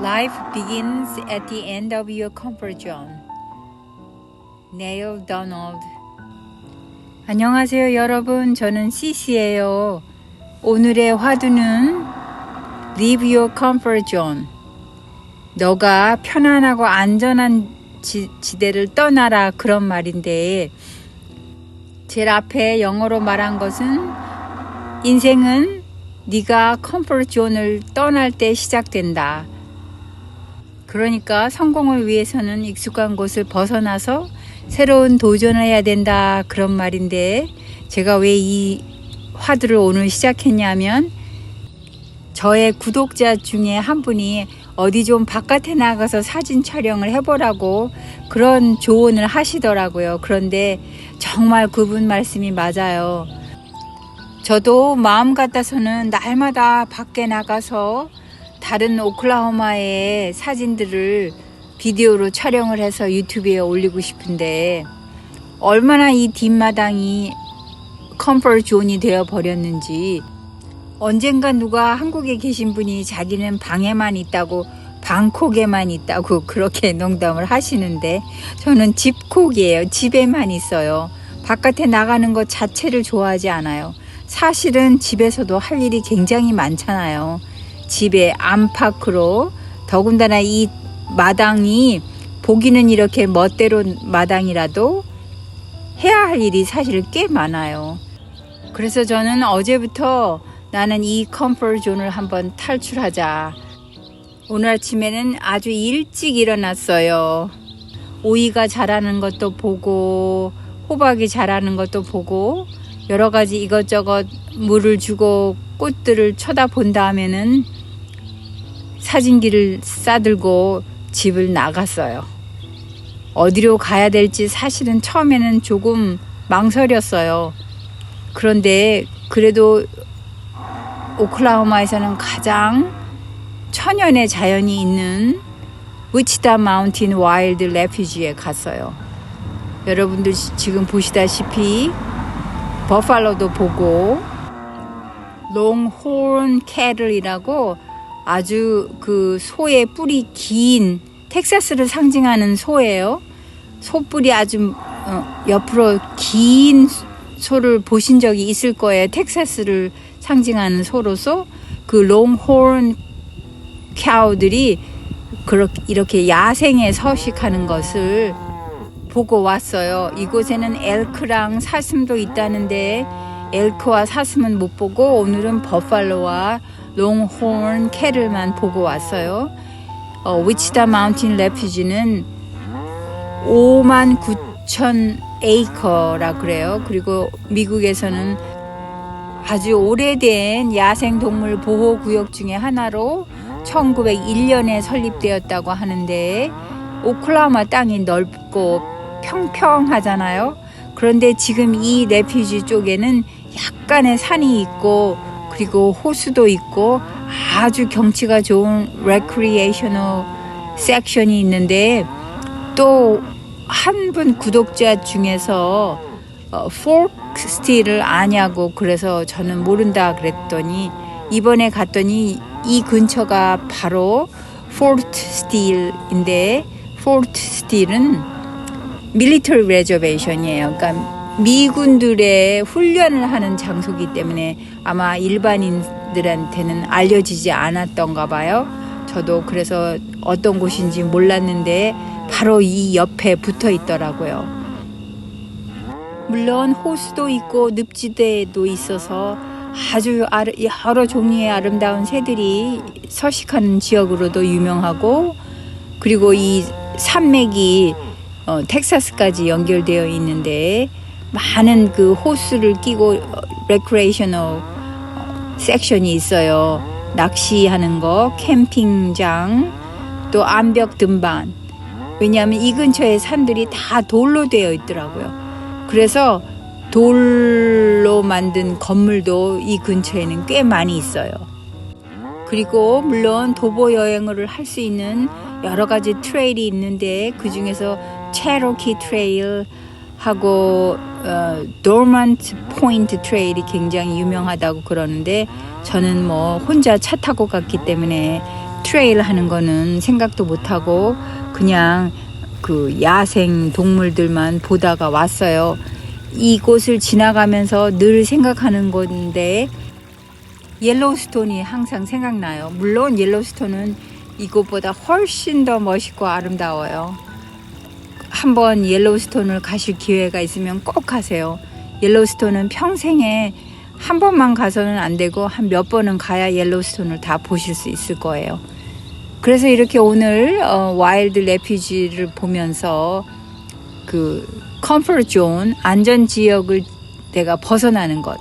Life begins at the end of your comfort zone. 네일 도널드 안녕하세요 여러분. 저는 시시예요. 오늘의 화두는 Leave your comfort zone. 너가 편안하고 안전한 지, 지대를 떠나라. 그런 말인데 제일 앞에 영어로 말한 것은 인생은 네가 컴포트 존을 떠날 때 시작된다. 그러니까 성공을 위해서는 익숙한 곳을 벗어나서 새로운 도전을 해야 된다. 그런 말인데 제가 왜 이 화두를 오늘 시작했냐면 저의 구독자 중에 한 분이 어디 좀 바깥에 나가서 사진 촬영을 해보라고 그런 조언을 하시더라고요. 그런데 정말 그분 말씀이 맞아요. 저도 마음 같아서는 날마다 밖에 나가서 다른 오클라호마의 사진들을 비디오로 촬영을 해서 유튜브에 올리고 싶은데 얼마나 이 뒷마당이 컴포트 존이 되어 버렸는지 언젠가 누가 한국에 계신 분이 자기는 방에만 있다고 방콕에만 있다고 그렇게 농담을 하시는데 저는 집콕이에요. 집에만 있어요. 바깥에 나가는 것 자체를 좋아하지 않아요. 사실은 집에서도 할 일이 굉장히 많잖아요. 집에 안팎으로 더군다나 이 마당이 보기는 이렇게 멋대로 마당이라도 해야 할 일이 사실 꽤 많아요. 그래서 저는 어제부터 나는 이 컴포트 존을 한번 탈출하자. 오늘 아침에는 아주 일찍 일어났어요. 오이가 자라는 것도 보고 호박이 자라는 것도 보고 여러 가지 이것저것 물을 주고 꽃들을 쳐다본 다음에는 사진기를 싸들고 집을 나갔어요. 어디로 가야 될지 사실은 처음에는 조금 망설였어요. 그런데 그래도 오클라호마에서는 가장 천연의 자연이 있는 위치다 마운틴 와일드 레퓨지에 갔어요. 여러분들 지금 보시다시피 버팔로도 보고 롱호른 캐럴이라고 아주 그 소의 뿔이 긴 텍사스를 상징하는 소예요. 소뿔이 아주 어, 옆으로 긴 소를 보신 적이 있을 거예요. 텍사스를 상징하는 소로서 그 롱호른 캬우들이 그렇게 이렇게 야생에 서식하는 것을 보고 왔어요. 이곳에는 엘크랑 사슴도 있다는데 엘크와 사슴은 못 보고 오늘은 버팔로와 롱호른 캐를만 보고 왔어요. 어, 위치다 마운틴 레퓨지는 5만 9천 에이커라 그래요. 그리고 미국에서는 아주 오래된 야생동물 보호구역 중에 하나로 1901년에 설립되었다고 하는데 오클라호마 땅이 넓고 평평하잖아요. 그런데 지금 이 레퓨지 쪽에는 약간의 산이 있고 그리고 호수도 있고 아주 경치가 좋은 레크리에이셔널 섹션이 있는데 또 한 분 구독자 중에서 어, 포크 스틸을 아냐고 그래서 저는 모른다 그랬더니 이번에 갔더니 이 근처가 바로 포트 스틸인데 포트 스틸은 밀리터리 레저베이션이에요. 그러니까 미군들의 훈련을 하는 장소기 때문에 아마 일반인들한테는 알려지지 않았던가 봐요. 저도 그래서 어떤 곳인지 몰랐는데 바로 이 옆에 붙어 있더라고요. 물론 호수도 있고 늪지대도 있어서 아주 여러 종류의 아름다운 새들이 서식하는 지역으로도 유명하고 그리고 이 산맥이 어, 텍사스까지 연결되어 있는데 많은 그 호수를 끼고 레크레이셔널 섹션이 있어요. 낚시하는 거, 캠핑장, 또 암벽 등반. 왜냐하면 이 근처에 산들이 다 돌로 되어 있더라고요. 그래서 돌로 만든 건물도 이 근처에는 꽤 많이 있어요. 그리고 물론 도보 여행을 할 수 있는 여러 가지 트레일이 있는데 그 중에서 체로키 트레일 하고 어, 도먼트 포인트 트레일이 굉장히 유명하다고 그러는데 저는 뭐 혼자 차 타고 갔기 때문에 트레일 하는 거는 생각도 못 하고 그냥 그 야생 동물들만 보다가 왔어요. 이곳을 지나가면서 늘 생각하는 건데 옐로우스톤이 항상 생각나요. 물론 옐로우스톤은 이곳보다 훨씬 더 멋있고 아름다워요. 한번 옐로우스톤을 가실 기회가 있으면 꼭 가세요. 옐로우스톤은 평생에 한 번만 가서는 안 되고 한 몇 번은 가야 옐로우스톤을 다 보실 수 있을 거예요. 그래서 이렇게 오늘 어, 와일드 레퓨지를 보면서 그 컴포트 존 안전 지역을 내가 벗어나는 것.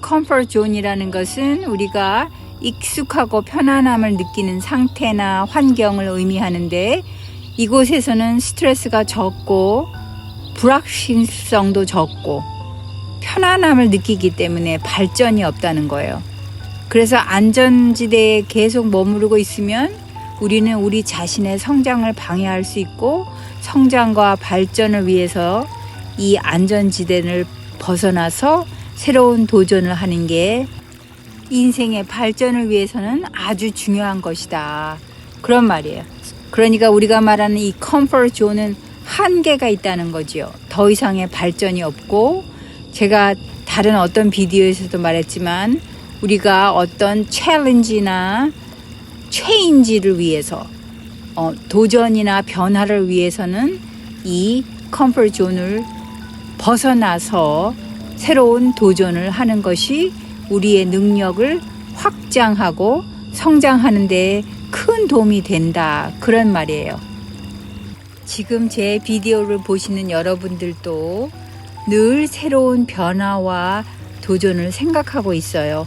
컴포트 존이라는 것은 우리가 익숙하고 편안함을 느끼는 상태나 환경을 의미하는데 이곳에서는 스트레스가 적고 불확실성도 적고 편안함을 느끼기 때문에 발전이 없다는 거예요. 그래서 안전지대에 계속 머무르고 있으면 우리는 우리 자신의 성장을 방해할 수 있고 성장과 발전을 위해서 이 안전지대를 벗어나서 새로운 도전을 하는 게 인생의 발전을 위해서는 아주 중요한 것이다. 그런 말이에요. 그러니까 우리가 말하는 이 컴포트 존은 한계가 있다는 거지요. 더 이상의 발전이 없고 제가 다른 어떤 비디오에서도 말했지만 우리가 어떤 챌린지나 체인지를 위해서 어, 도전이나 변화를 위해서는 이 컴포트 존을 벗어나서 새로운 도전을 하는 것이 우리의 능력을 확장하고 성장하는 데 큰 도움이 된다. 그런 말이에요. 지금 제 비디오를 보시는 여러분들도 늘 새로운 변화와 도전을 생각하고 있어요.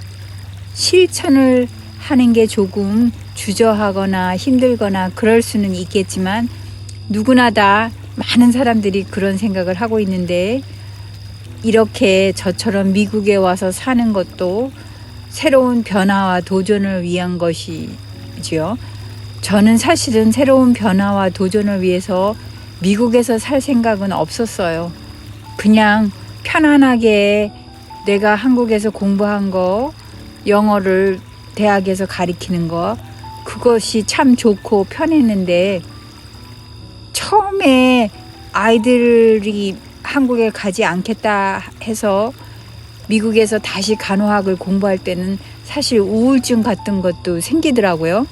실천을 하는 게 조금 주저하거나 힘들거나 그럴 수는 있겠지만 누구나 다 많은 사람들이 그런 생각을 하고 있는데 이렇게 저처럼 미국에 와서 사는 것도 새로운 변화와 도전을 위한 것이 지요. 저는 사실은 새로운 변화와 도전을 위해서 미국에서 살 생각은 없었어요. 그냥 편안하게 내가 한국에서 공부한 거, 영어를 대학에서 가리키는 거, 그것이 참 좋고 편했는데, 처음에 아이들이 한국에 가지 않겠다 해서 미국에서 다시 간호학을 공부할 때는 사실 우울증 같은 것도 생기더라고요.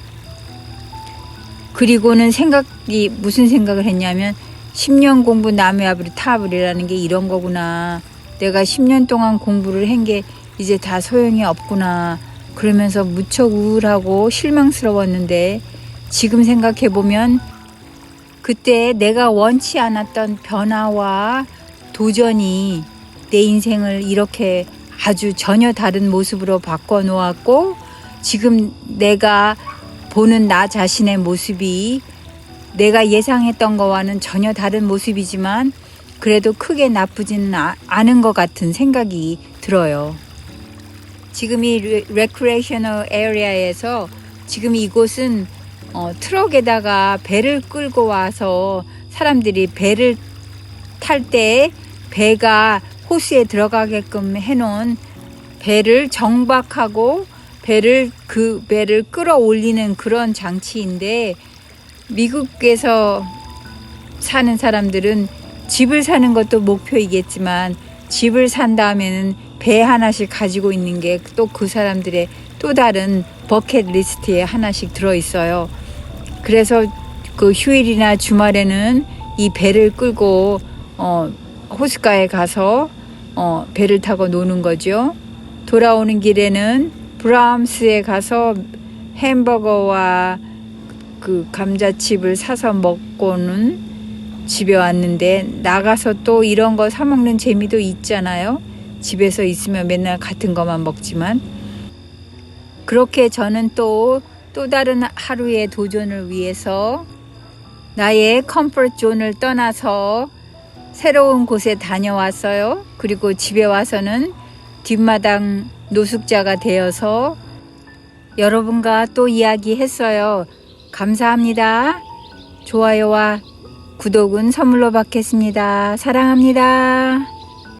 그리고는 생각이 무슨 생각을 했냐면 10년 공부 남의 아버리 타버리라는 게 이런 거구나. 내가 10년 동안 공부를 한 게 이제 다 소용이 없구나. 그러면서 무척 우울하고 실망스러웠는데 지금 생각해 보면 그때 내가 원치 않았던 변화와 도전이 내 인생을 이렇게 아주 전혀 다른 모습으로 바꿔 놓았고 지금 내가 보는 나 자신의 모습이 내가 예상했던 거와는 전혀 다른 모습이지만 그래도 크게 나쁘지는 아- 않은 것 같은 생각이 들어요. 지금 이 레크레이셔널 에리아에서 지금 이곳은 어, 트럭에다가 배를 끌고 와서 사람들이 배를 탈 때 배가 호수에 들어가게끔 해놓은 배를 정박하고 배를 그 배를 끌어올리는 그런 장치인데 미국에서 사는 사람들은 집을 사는 것도 목표이겠지만 집을 산 다음에는 배 하나씩 가지고 있는 게 또 그 사람들의 또 다른 버켓 리스트에 하나씩 들어 있어요. 그래서 그 휴일이나 주말에는 이 배를 끌고 어 호숫가에 가서 어 배를 타고 노는 거죠. 돌아오는 길에는 브라움스에 가서 햄버거와 그 감자칩을 사서 먹고는 집에 왔는데 나가서 또 이런 거 사 먹는 재미도 있잖아요. 집에서 있으면 맨날 같은 것만 먹지만 그렇게 저는 또또 다른 하루의 도전을 위해서 나의 컴포트 존을 떠나서 새로운 곳에 다녀왔어요. 그리고 집에 와서는 뒷마당 노숙자가 되어서 여러분과 또 이야기했어요. 감사합니다. 좋아요와 구독은 선물로 받겠습니다. 사랑합니다.